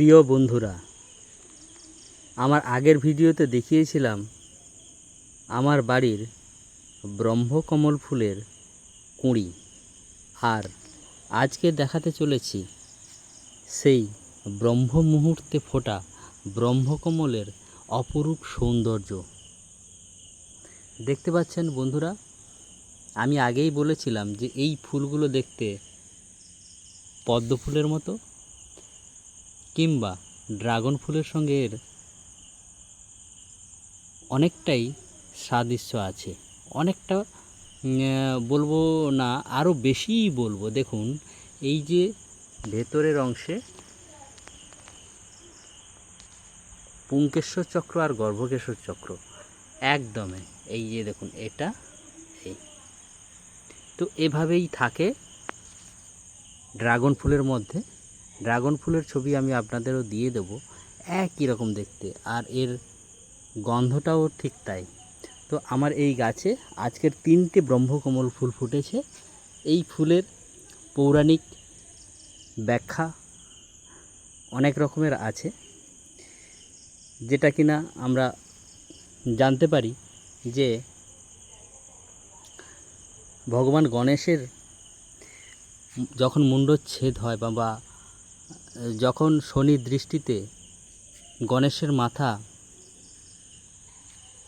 প্রিয় বন্ধুরা, আমার আগের ভিডিওতে দেখিয়েছিলাম আমার বাড়ির ব্রহ্মকমল ফুলের কুঁড়ি। আর আজকে দেখাতে চলেছি সেই ব্রহ্ম মুহূর্তে ফোটা ব্রহ্মকমলের অপরূপ সৌন্দর্য। দেখতে পাচ্ছেন বন্ধুরা, আমি আগেই বলেছিলাম যে এই ফুলগুলো দেখতে পদ্ম ফুলের মতো কিংবা ড্রাগন ফুলের সঙ্গে এর অনেকটাই সাদৃশ্য আছে। অনেকটা বলব না আরও বেশিই বলব। দেখুন, এই যে ভেতরের অংশে পুঙ্কেশ্বর চক্র আর গর্ভকেশ্বর চক্র, একদমে। এই যে দেখুন, এটা এই। তো এভাবেই থাকে ড্রাগন ফুলের মধ্যে। ড্রাগন ফুলের ছবি আমি আপনাদেরও দিয়ে দেবো। একই রকম দেখতে, আর এর গন্ধটাও ঠিক তাই। তো আমার এই গাছে আজকের তিনটে ব্রহ্মকমল ফুল ফুটেছে। এই ফুলের পৌরাণিক ব্যাখ্যা অনেক রকমের আছে, যেটা কিনা আমরা জানতে পারি যে ভগবান গণেশের যখন মুণ্ডচ্ছেদ হয় বা যখন শনি দৃষ্টিতে গণেশের মাথা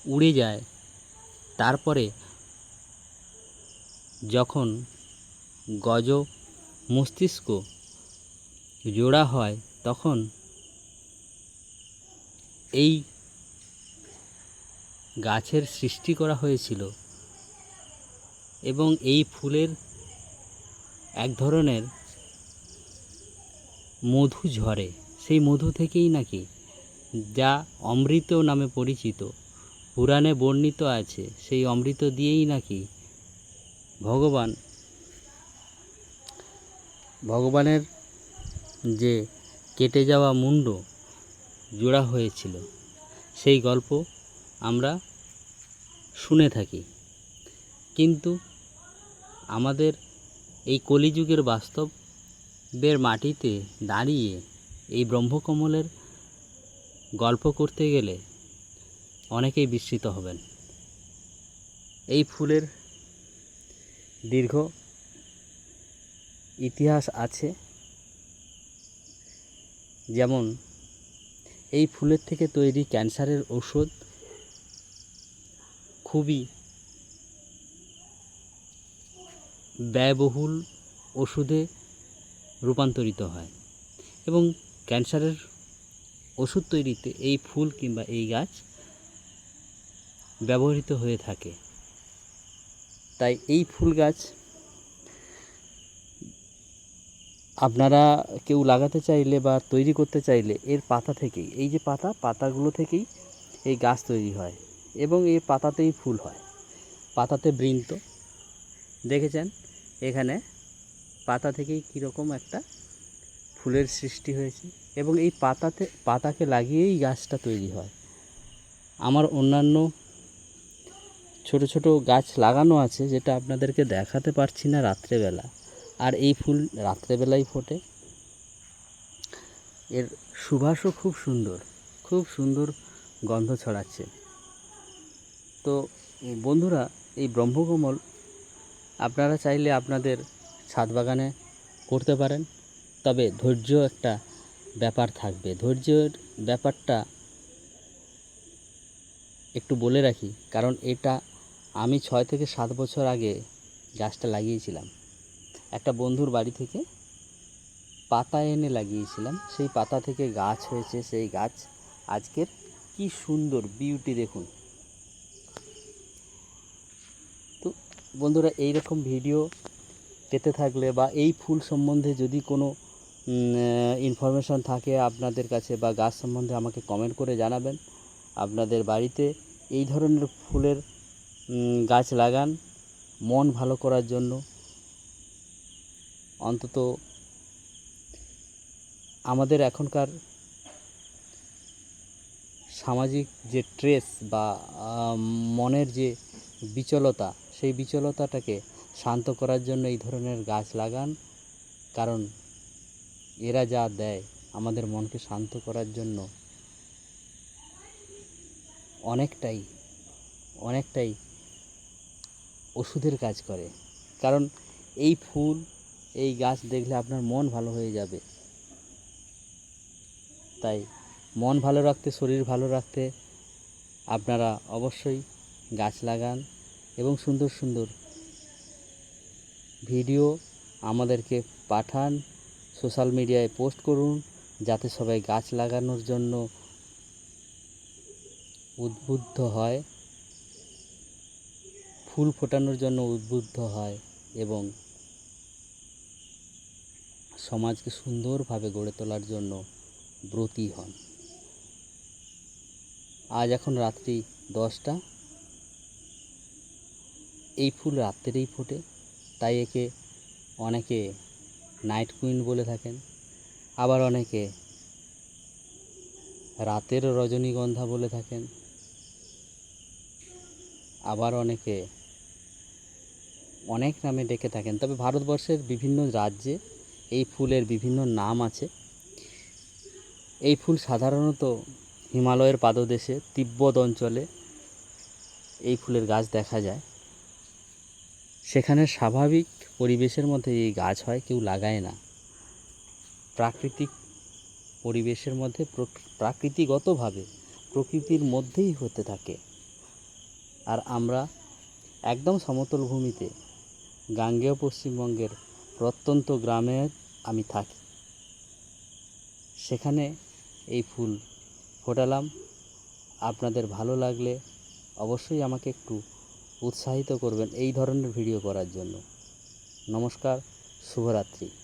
উড়ে যায়, তারপরে যখন গজ মস্তিষ্ক জোড়া হয়, তখন এই গাছের সৃষ্টি করা হয়েছিল এবং এই ফুলের এক ধরনের মধু ঝরে। সেই মধু থেকেই নাকি যা অমৃত নামে পরিচিত। পুরাণে বর্ণিত আছে, সেই অমৃত দিয়েই নাকি ভগবান ভগবানের যে কেটে যাওয়া মুন্ড জোড়া হয়েছিল। সেই গল্প আমরা শুনে থাকি। কিন্তু আমাদের এই কলিযুগের বাস্তবের মাটিতে দাঁড়িয়ে এই ব্রহ্মকমলের গল্প করতে গেলে অনেকেই বিস্মিত হবেন। এই ফুলের দীর্ঘ ইতিহাস আছে। যেমন, এই ফুলের থেকে তৈরি ক্যান্সারের ওষুধ খুবই ব্যয়বহুল ওষুধে রূপান্তরিত হয় এবং ক্যান্সারের ওষুধ তৈরিতে এই ফুল কিংবা এই গাছ ব্যবহৃত হয়ে থাকে। তাই এই ফুল গাছ আপনারা কেউ লাগাতে চাইলে বা তৈরি করতে চাইলে এর পাতা থেকেই, এই যে পাতা, পাতাগুলো থেকেই এই গাছ তৈরি হয় এবং এই পাতাতেই ফুল হয়। পাতাতে বৃন্ত, দেখেছেন? এখানে পাতা থেকেই কীরকম একটা ফুলের সৃষ্টি হয়েছে এবং এই পাতাতে, পাতাকে লাগিয়েই গাছটা তৈরি হয়। আমার অন্যান্য ছোট ছোট গাছ লাগানো আছে যেটা আপনাদেরকে দেখাতে পারছি না রাত্রেবেলা। আর এই ফুল রাত্রেবেলাই ফোটে। এর সুবাসও খুব সুন্দর খুব সুন্দর গন্ধ ছড়াচ্ছে। তো, বন্ধুরা, এই ব্রহ্মকমল, আপনারা চাইলে আপনাদের ছাদ বাগানে করতে পারেন। তবে ধৈর্য একটা ব্যাপার থাকবে। ধৈর্যের ব্যাপারটা একটু বলে রাখি, কারণ এটা আমি ছয় থেকে সাত বছর আগে গাছটা লাগিয়েছিলাম। একটা বন্ধুর বাড়ি থেকে পাতা এনে লাগিয়েছিলাম। সেই পাতা থেকে গাছ হয়েছে। সেই গাছ আজকের কি সুন্দর বিউটি দেখুন। তো বন্ধুরা এই রকম ভিডিও পেতে থাকলে বা এই ফুল সম্বন্ধে যদি কোনো ইনফরমেশন থাকে আপনাদের কাছে বা গাছ সম্বন্ধে আমাকে কমেন্ট করে জানাবেন। আপনাদের বাড়িতে এই ধরনের ফুলের গাছ লাগান মন ভালো করার জন্য। অন্তত আমাদের এখনকার সামাজিক যে ট্রেস বা মনের যে বিচলতা, সেই বিচলতাটাকে শান্ত করার জন্য এই ধরনের গাছ লাগান। কারণ এরা যা দেয়, আমাদের মনকে শান্ত করার জন্য অনেকটাই অনেকটাই ওষুধের কাজ করে। কারণ এই ফুল, এই গাছ দেখলে আপনার মন ভালো হয়ে যাবে। তাই মন ভালো রাখতে, শরীর ভালো রাখতে আপনারা অবশ্যই গাছ লাগান এবং সুন্দর সুন্দর ভিডিও আমাদেরকে পাঠান, সোশ্যাল মিডিয়ায় পোস্ট করুন, যাতে সবাই গাছ লাগানোর জন্য উদ্বুদ্ধ হয়, ফুল ফোটানোর জন্য উদ্বুদ্ধ হয় এবং সমাজকে সুন্দরভাবে গড়ে তোলার জন্য ব্রতী হন। আজ এখন রাত্রি দশটা। এই ফুল রাত্রেই ফোটে। তাই একে অনেকে নাইট কুইন বলে থাকেন। আবার অনেকে রাতের রজনীগন্ধা বলে থাকেন। আবার অনেকে অনেক নামে ডেকে থাকেন। তবে ভারতবর্ষের বিভিন্ন রাজ্যে এই ফুলের বিভিন্ন নাম আছে। এই ফুল সাধারণত হিমালয়ের পাদদেশে, তিব্বত অঞ্চলে এই ফুলের গাছ দেখা যায়। সেখানে স্বাভাবিক পরিবেশের মধ্যে এই গাছ হয়, কেউ লাগায় না। প্রাকৃতিক পরিবেশের মধ্যে প্রক- প্রাকৃতিগতভাবে প্রকৃতির মধ্যেই হতে থাকে। আর আমরা একদম সমতল ভূমিতে, গাঙ্গেয় পশ্চিমবঙ্গের প্রত্যন্ত গ্রামে আমি থাকি। সেখানে এই ফুল ফোটালাম। আপনাদের ভালো লাগলে অবশ্যই আমাকে একটু উৎসাহিত করবেন এই ধরনের ভিডিও করার জন্য। নমস্কার শুভরাত্রি।